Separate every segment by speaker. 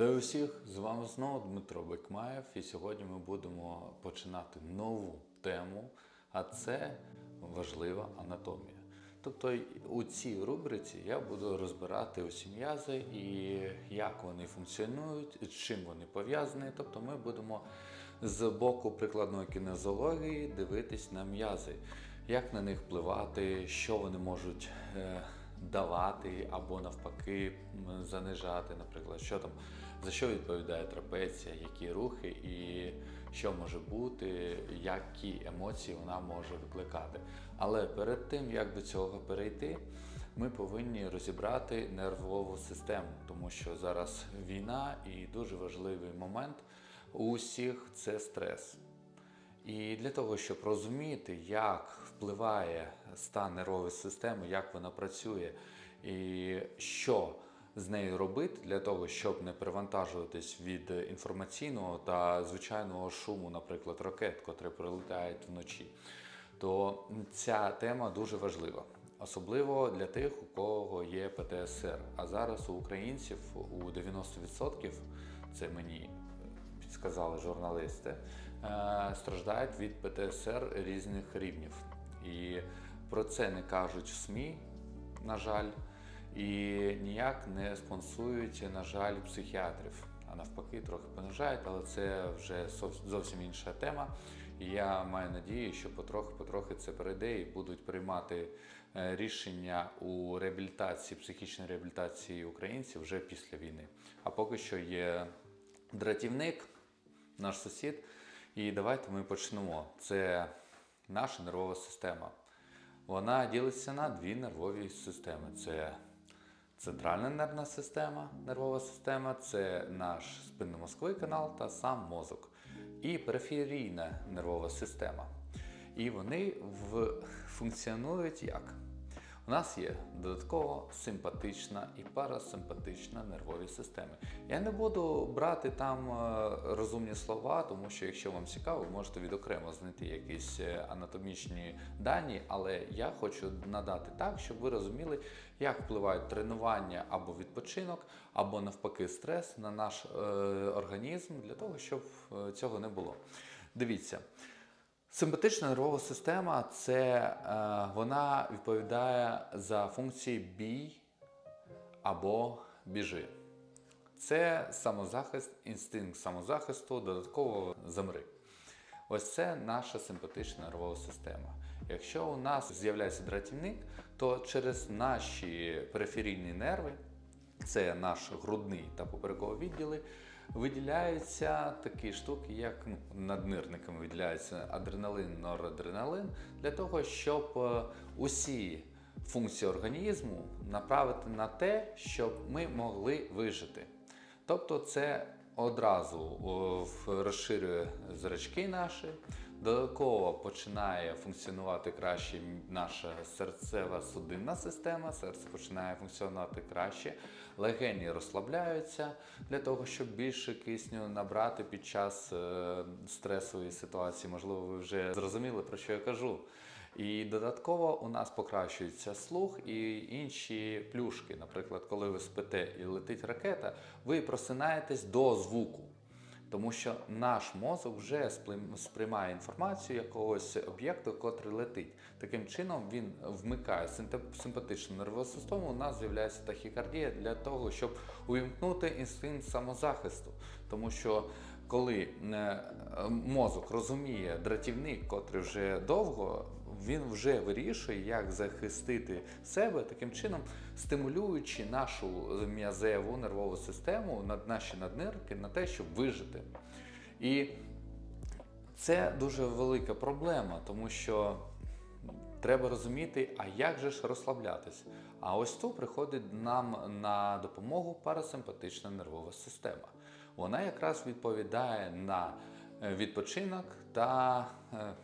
Speaker 1: Вітаю усіх! З вами знову Дмитро Бекмаєв, і сьогодні ми будемо починати нову тему, а це важлива анатомія. Тобто у цій рубриці я буду розбирати усі м'язи і як вони функціонують, з чим вони пов'язані. Тобто ми будемо з боку прикладної кінезології дивитись на м'язи, як на них впливати, що вони можуть. Давати або навпаки занижати, наприклад, що там за що відповідає трапеція, які рухи і що може бути, які емоції вона може викликати. Але перед тим як до цього перейти, ми повинні розібрати нервову систему, тому що зараз війна і дуже важливий момент у усіх це стрес. І для того, щоб розуміти, як впливає стан нервової системи, як вона працює, і що з нею робити для того, щоб не перевантажуватись від інформаційного та звичайного шуму, наприклад, ракет, котрі прилітають вночі, то ця тема дуже важлива. Особливо для тих, у кого є ПТСР. А зараз у українців у 90% це мені підсказали журналісти, е, страждають від ПТСР різних рівнів. І про це не кажуть в СМІ, на жаль, і ніяк не спонсують, на жаль, психіатрів. А навпаки, трохи понижають, але це вже зовсім інша тема. І я маю надію, що потрохи-потрохи це перейде і будуть приймати е, рішення у реабілітації, психічній реабілітації українців вже після війни. А поки що є дратівник, наш сусід. І давайте ми почнемо. Це наша нервова система. Вона ділиться на дві нервові системи: це центральна нервна система, нервова система, це наш спинномозковий канал та сам мозок, і периферійна нервова система. І вони в... функціонують як? У нас є додатково симпатична і парасимпатична нервові системи. Я не буду брати там е, розумні слова, тому що якщо вам цікаво, можете відокремо знайти якісь е, анатомічні дані, але я хочу надати так, щоб ви розуміли, як впливають тренування або відпочинок, або навпаки стрес на наш е, організм для того, щоб е, цього не було. Дивіться. Симпатична нервова система це е, вона відповідає за функції бій або біжи. Це самозахист, інстинкт самозахисту, додатково замри. Ось це наша симпатична нервова система. Якщо у нас з'являється дратівник, то через наші периферійні нерви, це наш грудний та поперековий відділи, виділяються такі штуки, як ну, наднирниками виділяється адреналин, норадреналин, для того, щоб е, усі функції організму направити на те, щоб ми могли вижити. Тобто це одразу розширює зрачки наші, додатково починає функціонувати краще наша серцева судинна система, серце починає функціонувати краще, легені розслабляються для того, щоб більше кисню набрати під час е, стресової ситуації. Можливо, ви вже зрозуміли, про що я кажу. І додатково у нас покращується слух і інші плюшки. Наприклад, коли ви спите і летить ракета, ви просинаєтесь до звуку. Тому що наш мозок вже сприймає інформацію якогось об'єкту, котрий летить. Таким чином він вмикає симпатичну нервову систему. У нас з'являється тахікардія для того, щоб увімкнути інстинкт самозахисту. Тому що коли е, мозок розуміє дратівник, котрий вже довго, він вже вирішує, як захистити себе таким чином, стимулюючи нашу м'язеву нервову систему, над наші наднирки на те, щоб вижити. І це дуже велика проблема, тому що треба розуміти, а як же ж розслаблятись. А ось тут приходить нам на допомогу парасимпатична нервова система. Вона якраз відповідає на е, відпочинок та е,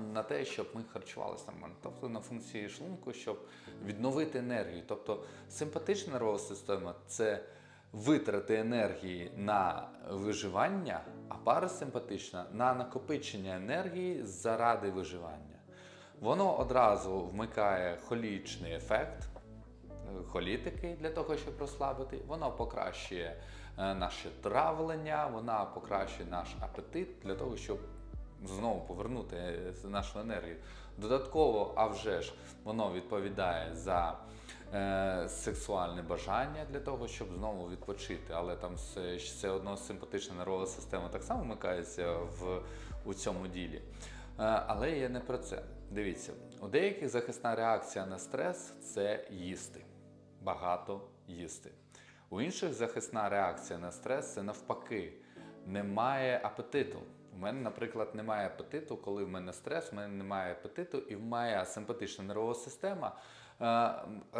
Speaker 1: на те, щоб ми харчувалися нормально, тобто на функції шлунку, щоб відновити енергію. Тобто симпатична нервова система це витрати енергії на виживання, а парасимпатична на накопичення енергії заради виживання. Воно одразу вмикає холічний ефект, е, холітики для того, щоб розслабити. Воно покращує е, наше травлення, вона покращує наш апетит для того, щоб знову повернути е, нашу енергію. Додатково, а вже ж, воно відповідає за е, сексуальне бажання для того, щоб знову відпочити. Але там все, все одно симпатична нервова система так само вмикається в, у цьому ділі. Е, але я не про це. Дивіться, у деяких захисна реакція на стрес це їсти. Багато їсти. У інших захисна реакція на стрес це навпаки, немає апетиту. У мене, наприклад, немає апетиту, коли в мене стрес, в мене немає апетиту, і моя симпатична нервова система е,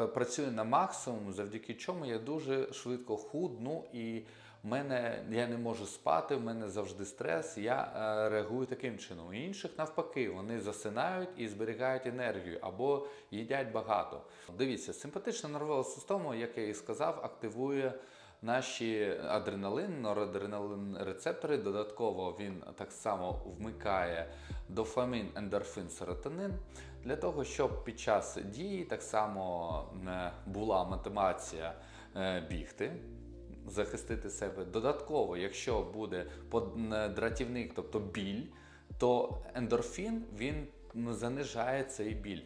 Speaker 1: е, працює на максимум, завдяки чому я дуже швидко худну і в мене я не можу спати, в мене завжди стрес. Я е, реагую таким чином. У інших навпаки, вони засинають і зберігають енергію або їдять багато. Дивіться, симпатична нервова система, як я і сказав, активує наші адреналин, норадреналин рецептори. Додатково він так само вмикає дофамін, ендорфин, серотонин для того, щоб під час дії так само е, була мотивація е, бігти. Захистити себе додатково, якщо буде е, дратівник, тобто біль, то ендорфін він занижає цей біль.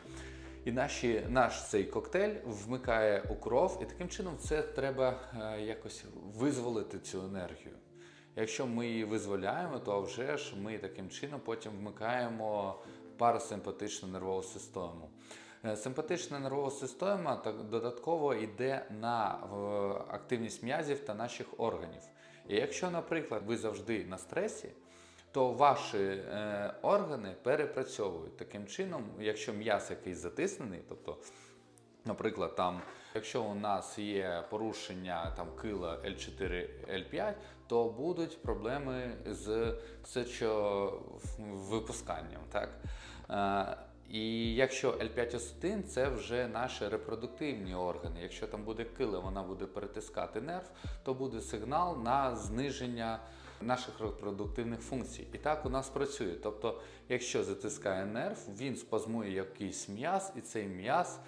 Speaker 1: І наші, наш цей коктейль вмикає у кров, і таким чином це треба е, якось визволити цю енергію. Якщо ми її визволяємо, то вже ж ми таким чином потім вмикаємо парасимпатичну нервову систему. Е, Симпатична нервова система так додатково йде на активність м'язів та наших органів. І якщо, наприклад, ви завжди на стресі, то ваші е, органи перепрацьовують таким чином, якщо м'яз якийсь затиснений, тобто, наприклад, там, якщо у нас є порушення там кила L4, L5, то будуть проблеми з сечовипусканням. Так? Е, і якщо L5-осетин це вже наші репродуктивні органи. Якщо там буде кила, вона буде перетискати нерв, то буде сигнал на зниження наших репродуктивних функцій. І так у нас працює. Тобто, якщо затискає нерв, він спазмує якийсь м'яз, і цей м'яз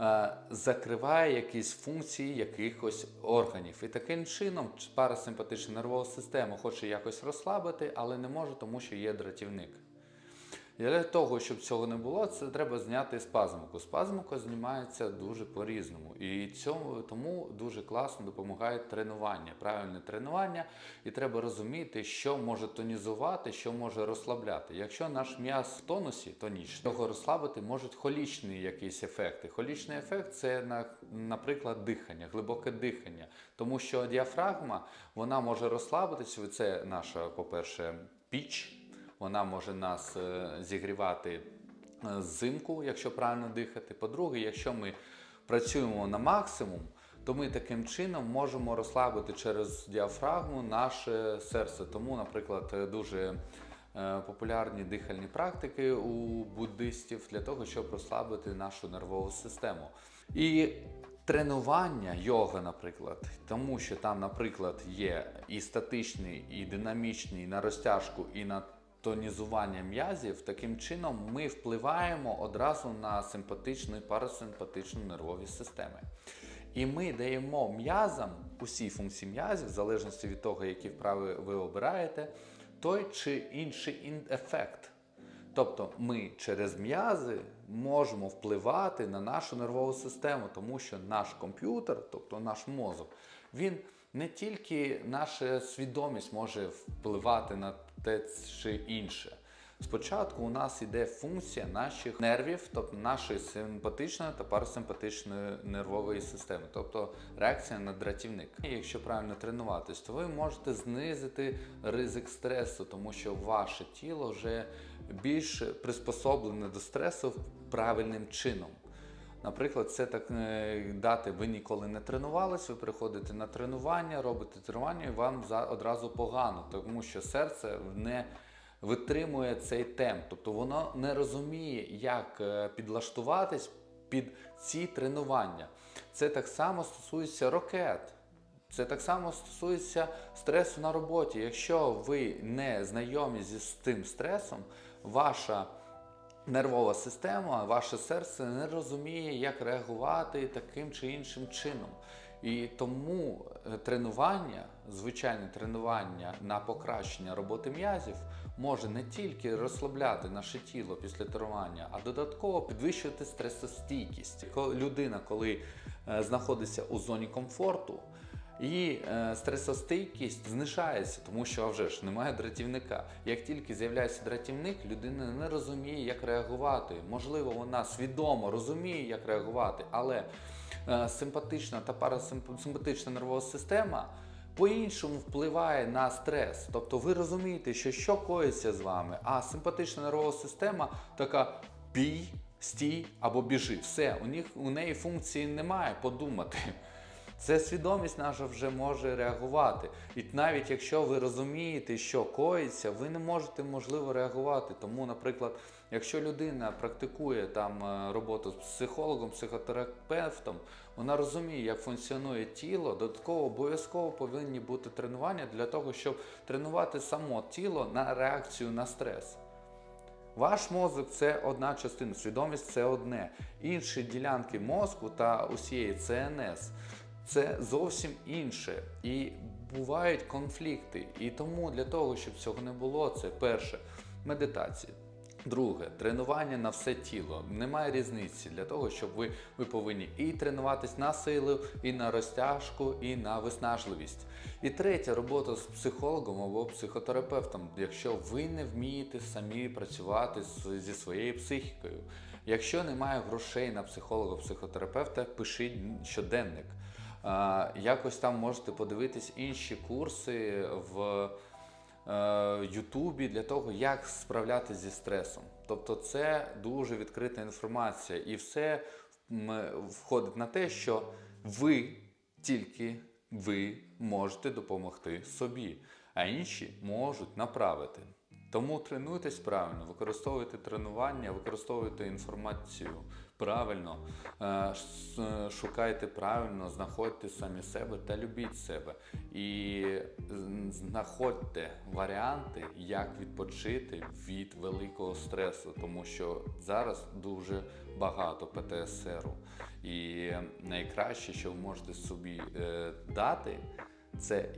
Speaker 1: е, закриває якісь функції якихось органів. І таким чином парасимпатична нервова система хоче якось розслабити, але не може, тому що є дратівник. Для того, щоб цього не було, це треба зняти спазмику. Спазмику знімається дуже по-різному. І цьому тому дуже класно допомагає тренування, правильне тренування. І треба розуміти, що може тонізувати, що може розслабляти. Якщо наш м'яз в тонусі, тонічний, його розслабити можуть холічні якісь ефекти. Холічний ефект це, наприклад, дихання, глибоке дихання. Тому що діафрагма вона може розслабитися. Це наша, по-перше, піч вона може нас е, зігрівати е, зимку, якщо правильно дихати. По-друге, якщо ми працюємо на максимум, то ми таким чином можемо розслабити через діафрагму наше серце. Тому, наприклад, е, дуже популярні дихальні практики у буддистів для того, щоб розслабити нашу нервову систему. І тренування йога, наприклад, тому що там, наприклад, є і статичний, і динамічний на розтяжку, і на тонізування м'язів, таким чином ми впливаємо одразу на симпатичну і парасимпатичну нервові системи. І ми даємо м'язам усі функції м'язів, в залежності від того, які вправи ви обираєте, той чи інший ефект. Тобто ми через м'язи можемо впливати на нашу нервову систему, тому що наш комп'ютер, тобто наш мозок, він не тільки наша свідомість може впливати на те чи інше. Спочатку у нас йде функція наших нервів, тобто нашої симпатичної та парасимпатичної нервової системи, тобто реакція на дратівник. І якщо правильно тренуватись, то ви можете знизити ризик стресу, тому що ваше тіло вже більш приспособлене до стресу правильним чином. Наприклад, це так е, дати, ви ніколи не тренувались, ви приходите на тренування, робите тренування, і вам одразу погано, тому що серце не витримує цей темп. Тобто воно не розуміє, як е, підлаштуватись під ці тренування. Це так само стосується ракет. Це так само стосується стресу на роботі. Якщо ви не знайомі з тим стресом, ваша нервова система, ваше серце не розуміє, як реагувати таким чи іншим чином. І тому е, тренування, звичайне тренування на покращення роботи м'язів може не тільки розслабляти наше тіло після тренування, а додатково підвищувати стресостійкість. Людина, коли е, знаходиться у зоні комфорту, і е, стресостійкість знижається, тому що а вже ж немає дратівника. Як тільки з'являється дратівник, людина не розуміє, як реагувати. Можливо, вона свідомо розуміє, як реагувати, але е, симпатична та парасимпатична нервова система по-іншому впливає на стрес. Тобто ви розумієте, що що коїться з вами, а симпатична нервова система така бій, стій або біжи. Все, у них у неї функції немає подумати. Це свідомість наша вже може реагувати. І навіть якщо ви розумієте, що коїться, ви не можете можливо реагувати. Тому, наприклад, якщо людина практикує там е, роботу з психологом, психотерапевтом, вона розуміє, як функціонує тіло. Додатково обов'язково повинні бути тренування для того, щоб тренувати само тіло на реакцію на стрес. Ваш мозок це одна частина, свідомість це одне. Інші ділянки мозку та усієї ЦНС це зовсім інше. І бувають конфлікти. І тому для того, щоб цього не було, це перше медитація. Друге, тренування на все тіло. Немає різниці для того, щоб ви, ви повинні і тренуватись на силу, і на розтяжку, і на виснажливість. І третє, робота з психологом або психотерапевтом, якщо ви не вмієте самі працювати з- зі своєю психікою. Якщо немає грошей на психолога, психотерапевта, пишіть щоденник. Якось там можете подивитись інші курси в е, Ютубі для того, як справлятися зі стресом. Тобто це дуже відкрита інформація, і все входить на те, що ви тільки ви можете допомогти собі, а інші можуть направити. Тому тренуйтесь правильно, використовуйте тренування, використовуйте інформацію правильно, е, е, шукайте правильно, знаходьте самі себе та любіть себе. І знаходьте варіанти, як відпочити від великого стресу, тому що зараз дуже багато ПТСРу. І найкраще, що ви можете собі е, дати, це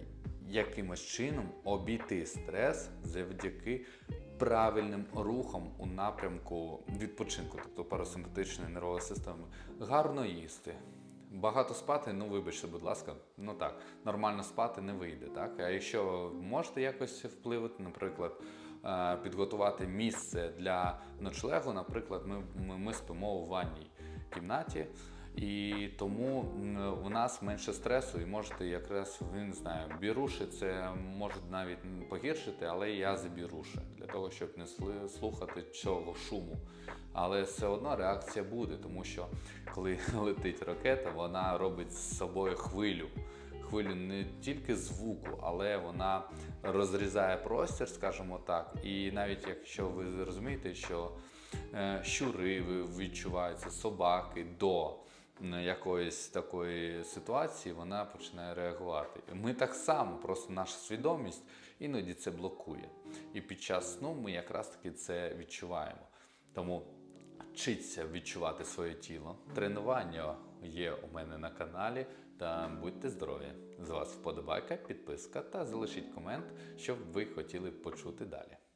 Speaker 1: якимось чином обійти стрес завдяки правильним рухам у напрямку відпочинку, тобто парасимпатичної нервової системи, гарно їсти. Багато спати, ну вибачте, будь ласка, ну так, нормально спати не вийде. Так? А якщо можете якось впливати, наприклад, е, підготувати місце для ночлегу, наприклад, ми, ми, ми спимо у ванній кімнаті. І тому у нас менше стресу, і можете якраз ви не знаю, біруші це може навіть погіршити, але я за біруші, для того, щоб не слухати цього шуму. Але все одно реакція буде, тому що коли летить ракета, вона робить з собою хвилю. Хвилю не тільки звуку, але вона розрізає простір, скажімо так. І навіть якщо ви розумієте, що е, щури відчуваються, собаки до якоїсь такої ситуації, вона починає реагувати. Ми так само, просто наша свідомість іноді це блокує. І під час сну ми якраз таки це відчуваємо. Тому вчіться відчувати своє тіло. Тренування є у мене на каналі. Та будьте здорові! З вас вподобайка, підписка та залишіть комент, що ви хотіли почути далі.